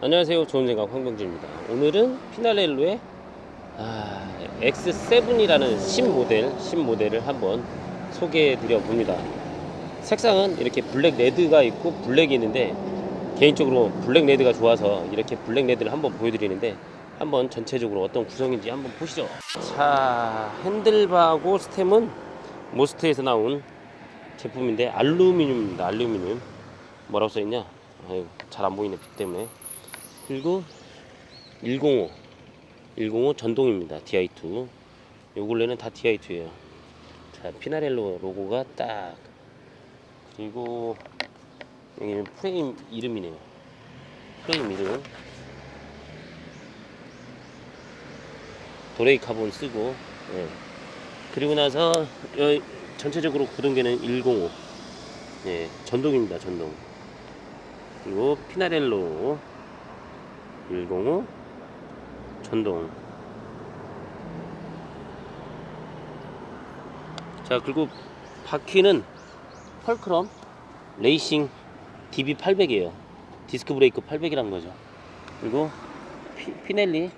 안녕하세요. 좋은 생각 황병진입니다. 오늘은 피나렐로의 아, X7이라는 신모델, 신모델을 한번 소개해 드려 봅니다. 색상은 이렇게 블랙 레드가 있고 블랙이 있는데 개인적으로 블랙 레드가 좋아서 이렇게 블랙 레드를 한번 보여드리는데 한번 전체적으로 어떤 구성인지 한번 보시죠. 자, 핸들바하고 스템은 모스트에서 나온 제품인데 알루미늄입니다. 알루미늄. 뭐라고 써있냐? 잘 안 보이네 빛 때문에. 그리고 105 105 전동입니다. DI2 요 근래는 다 DI2에요. 자 피나렐로 로고가 딱. 그리고 여기는 프레임 이름이네요. 프레임 이름. 도레이 카본 쓰고 예. 그리고 나서 여, 전체적으로 구동계는 105 예, 전동입니다 전동. 그리고 피나렐로 105 전동. 자 그리고 바퀴는 펄크럼 레이싱 DB800이에요. 디스크 브레이크 800이란 거죠. 그리고 피, 피넬리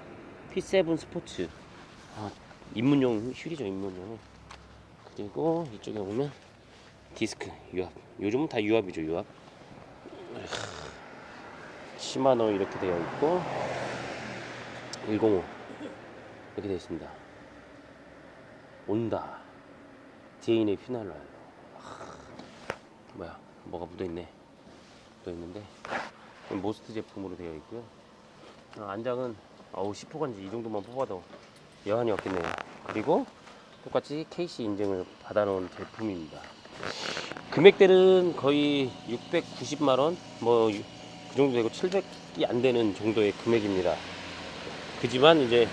P7 스포츠. 아, 입문용 휠이죠 입문용. 그리고 이쪽에 보면 디스크 유압. 요즘은 다 유압이죠 유압 시마노 이렇게 되어 있고 105 이렇게 되어 있습니다. 온다 제인의 피날로 뭐야 뭐가 묻어 있네 묻어 있는데 모스트 제품으로 되어 있고요. 아, 안장은 어우 10호간지 이 정도만 뽑아도 여한이 없겠네요. 그리고 똑같이 KC 인증을 받아놓은 제품입니다. 금액대는 거의 690만 원, 뭐 그 정도 되고 700이 안 되는 정도의 금액입니다. 그지만 이제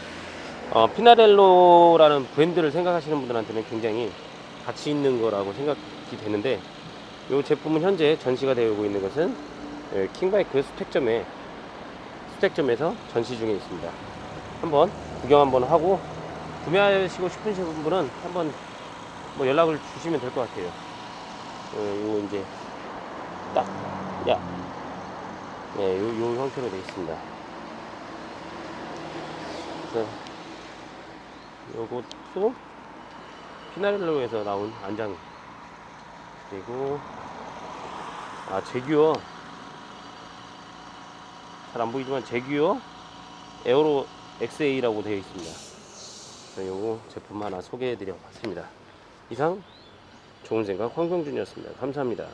어, 피나렐로라는 브랜드를 생각하시는 분들한테는 굉장히 가치 있는 거라고 생각이 되는데 이 제품은 현재 전시가 되고 있는 것은 예, 킹바이크 수택점에 수택점에서 전시 중에 있습니다. 한번 구경 한번 하고 구매하시고 싶으신 분은 한번 뭐 연락을 주시면 될 것 같아요. 어, 요거 이제 딱, 야, 네, 요, 요 형태로 되어 있습니다. 그래서 요것도 피나렐로에서 나온 안장 그리고 아 제규어 잘 안 보이지만 제규어 에어로 XA라고 되어 있습니다. 요거 제품 하나 소개해 드려 봤습니다. 이상 좋은 생각 황병준이었습니다. 감사합니다.